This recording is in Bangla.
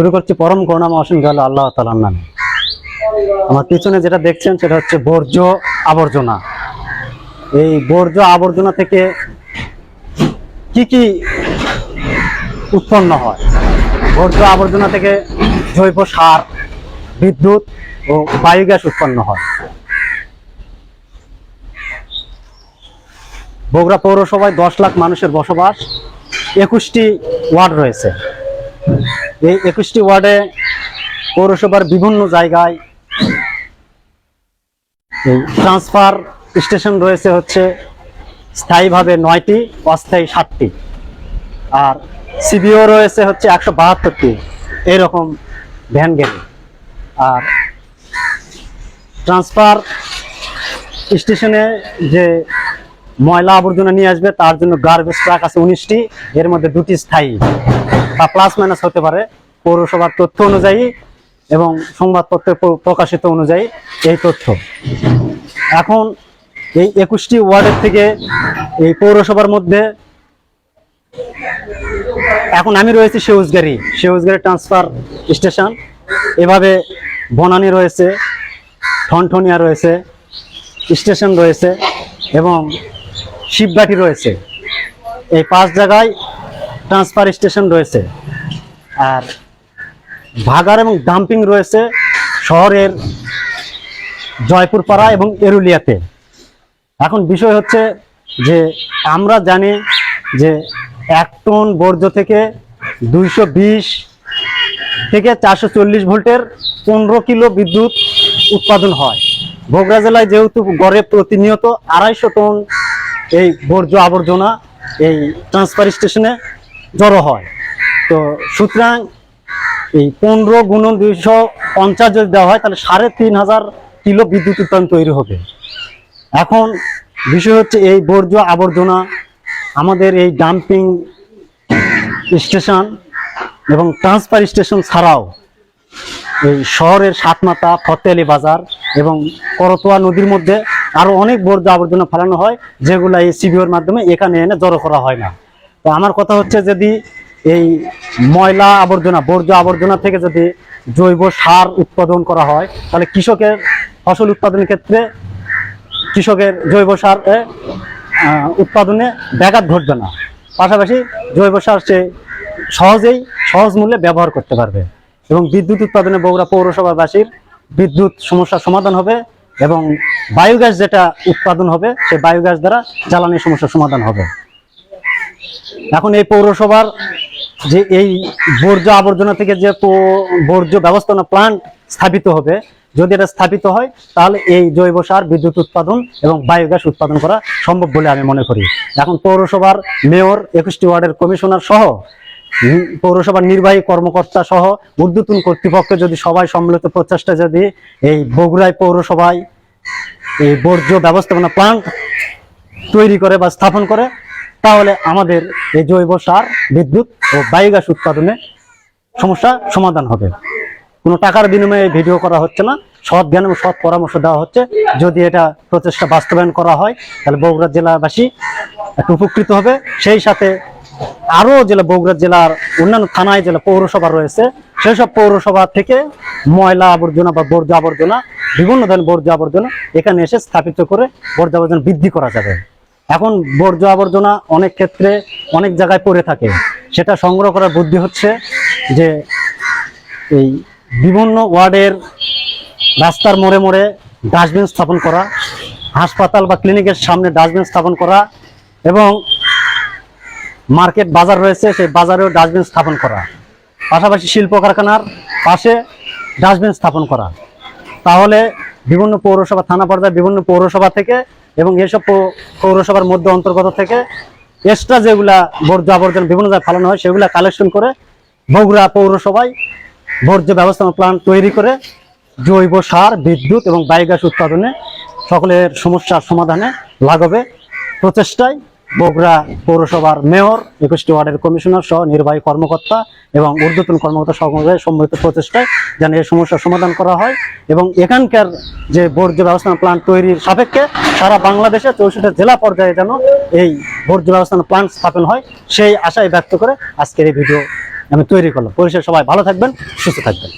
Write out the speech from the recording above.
শুরু করছি পরম করুণামা অসীম গেল আল্লাহ তালার নামে। আমার পিছনে যেটা দেখছেন সেটা হচ্ছে বর্জ্য আবর্জনা। এই বর্জ্য আবর্জনা থেকে কি কি উৎপন্ন হয়? বর্জ্য আবর্জনা থেকে জৈব সার, বিদ্যুৎ ও বায়োগ্যাস উৎপন্ন হয়। বগুড়া পৌরসভায় দশ লাখ মানুষের বসবাস, একুশটি ওয়ার্ড রয়েছে। এই একুশটি ওয়ার্ডে পৌরসভার বিভিন্ন জায়গায় ট্রান্সফার স্টেশন রয়েছে হচ্ছে স্থায়ীভাবে নয়টি, অস্থায়ী সাতটি। আর সিবিও রয়েছে হচ্ছে একশো বাহাত্তরটি। এরকম ভ্যান গেলে। আর ট্রান্সফার স্টেশনে যে ময়লা আবর্জনা নিয়ে আসবে, তার জন্য গার্বেজ ট্রাক আছে উনিশটি, এর মধ্যে দুটি স্থায়ী। বা প্লাস মাইনাস হতে পারে পৌরসভার তথ্য অনুযায়ী এবং সংবাদপত্রে প্রকাশিত অনুযায়ী এই তথ্য। এখন এই একুশটি ওয়ার্ডের থেকে এই পৌরসভার মধ্যে এখন আমি রয়েছি সেউজগাড়ি সেউজগাড়ি ট্রান্সফার স্টেশন এভাবে বনানি রয়েছে, ঠনঠনিয়া রয়েছে স্টেশন রয়েছে এবং শিবঘাটি রয়েছে। এই পাঁচ জায়গায় ট্রান্সফার স্টেশন রয়েছে। আর ভাগার এবং ডাম্পিং রয়েছে শহরের জয়পুরপাড়া এবং এরুলিয়াতে। এখন বিষয় হচ্ছে যে আমরা জানি যে এক টন বর্জ্য থেকে দুইশো বিশ থেকে চারশো চল্লিশ ভোল্টের পনেরো কিলো বিদ্যুৎ উৎপাদন হয়। বগুড়া জেলায় যেহেতু গড়ে প্রতিনিয়ত আড়াইশো টন এই বর্জ্য আবর্জনা এই ট্রান্সফার স্টেশনে জড়ো হয়। তো সুতরাং এই পনেরো গুণন দুইশো পঞ্চাশ যদি দেওয়া হয়, তাহলে সাড়ে তিন হাজার কিলো বিদ্যুৎ উৎপাদন তৈরি হবে। এখন বিষয় হচ্ছে এই বর্জ্য আবর্জনা আমাদের এই ডাম্পিং স্টেশন এবং ট্রান্সফার স্টেশন ছাড়াও এই শহরের সাতমাতা, ফতেলি বাজার এবং করতোয়া নদীর মধ্যে আরও অনেক বর্জ্য আবর্জনা ফেলানো হয়, যেগুলো এই সিবিওর মাধ্যমে এখানে এনে জড়ো করা হয় না। তো আমার কথা হচ্ছে যদি এই ময়লা আবর্জনা, বর্জ্য আবর্জনা থেকে যদি জৈব সার উৎপাদন করা হয়, তাহলে কৃষকের ফসল উৎপাদনের ক্ষেত্রে কৃষকের জৈব সার উৎপাদনে ব্যাঘাত ঘটবে না। পাশাপাশি জৈব সার সে সহজেই, সহজ মূল্যে ব্যবহার করতে পারবে এবং বিদ্যুৎ উৎপাদনে বগুড়া পৌরসভাবাসীর বিদ্যুৎ সমস্যার সমাধান হবে। এবং বায়োগ্যাস যেটা উৎপাদন হবে, সেই বায়োগ্যাস দ্বারা জ্বালানি সমস্যার সমাধান হবে। এখন এই পৌরসভার যে এই বর্জ্য আবর্জনা থেকে যে বর্জ্য ব্যবস্থাপনা প্লান্ট স্থাপিত হবে, যদি এটা স্থাপিত হয়, তাহলে এই জৈব সার, বিদ্যুৎ উৎপাদন এবং বায়োগ্যাস উৎপাদন করা সম্ভব বলে আমি মনে করি। এখন পৌরসভার মেয়র, একুশটি ওয়ার্ডের কমিশনার সহ পৌরসভার নির্বাহী কর্মকর্তা সহ ঊর্ধ্বতন কর্তৃপক্ষ যদি সবাই সম্মিলিত প্রচেষ্টা যদি এই বগুড়ায় পৌরসভায় এই বর্জ্য ব্যবস্থাপনা প্লান্ট তৈরি করে বা স্থাপন করে, তাহলে আমাদের এই জৈব সার, বিদ্যুৎ ও বায়োগ্যাস উৎপাদনে সমস্যা সমাধান হবে। কোনো টাকার বিনিময়ে ভিডিও করা হচ্ছে না। সৎ জ্ঞান এবং সৎ পরামর্শ দেওয়া হচ্ছে। যদি এটা প্রচেষ্টা বাস্তবায়ন করা হয়, তাহলে বগুড়া জেলাবাসী একটু উপকৃত হবে। সেই সাথে আরও জেলা বগুড়া জেলার অন্যান্য থানায় জেলা পৌরসভা রয়েছে, সেই সব পৌরসভা থেকে ময়লা আবর্জনা বা বর্জ্য আবর্জনা, বিভিন্ন ধরনের বর্জ্য আবর্জনা এখানে এসে স্থাপিত করে বর্জ্য আবর্জনা বৃদ্ধি করা যাবে। এখন বর্জ্য আবর্জনা অনেক ক্ষেত্রে অনেক জায়গায় পড়ে থাকে। সেটা সংগ্রহ করার বুদ্ধি হচ্ছে যে এই বিভিন্ন ওয়ার্ডের রাস্তার মোড়ে মোড়ে ডাস্টবিন স্থাপন করা, হাসপাতাল বা ক্লিনিকের সামনে ডাস্টবিন স্থাপন করা এবং মার্কেট বাজার রয়েছে, সেই বাজারেও ডাস্টবিন স্থাপন করা। পাশাপাশি শিল্প কারখানার পাশে ডাস্টবিন স্থাপন করা। তাহলে বিভিন্ন পৌরসভা, থানা পর্যায়ে বিভিন্ন পৌরসভা থেকে এবং এসব পৌরসভার মধ্যে অন্তর্গত থেকে এক্সট্রা যেগুলা বর্জ্য আবর্জনা বিভিন্ন জায়গায় ফেলানো হয়, সেগুলা কালেকশন করে বগুড়া পৌরসভায় বর্জ্য ব্যবস্থাপনা প্ল্যান তৈরি করে জৈব সার, বিদ্যুৎ এবং বায়োগ্যাস উৎপাদনে সকলের সমস্যার সমাধানে লাগবে প্রচেষ্টায়। বগুড়া পৌরসভার মেয়র, একুশটি ওয়ার্ডের কমিশনার সহ নির্বাহী কর্মকর্তা এবং ঊর্ধ্বতন কর্মকর্তা সমন্বয়ে সম্মিলিত প্রচেষ্টায় যেন এই সমস্যার সমাধান করা হয় এবং এখানকার যে বর্জ্য ব্যবস্থাপনা প্ল্যান্ট তৈরির সাপেক্ষে সারা বাংলাদেশে চৌষট্টি জেলা পর্যায়ে যেন এই বর্জ্য ব্যবস্থাপনা প্ল্যান্ট স্থাপন হয়, সেই আশায় ব্যক্ত করে আজকের এই ভিডিও আমি তৈরি করলাম। পরিশেষে সবাই ভালো থাকবেন, সুস্থ থাকবেন।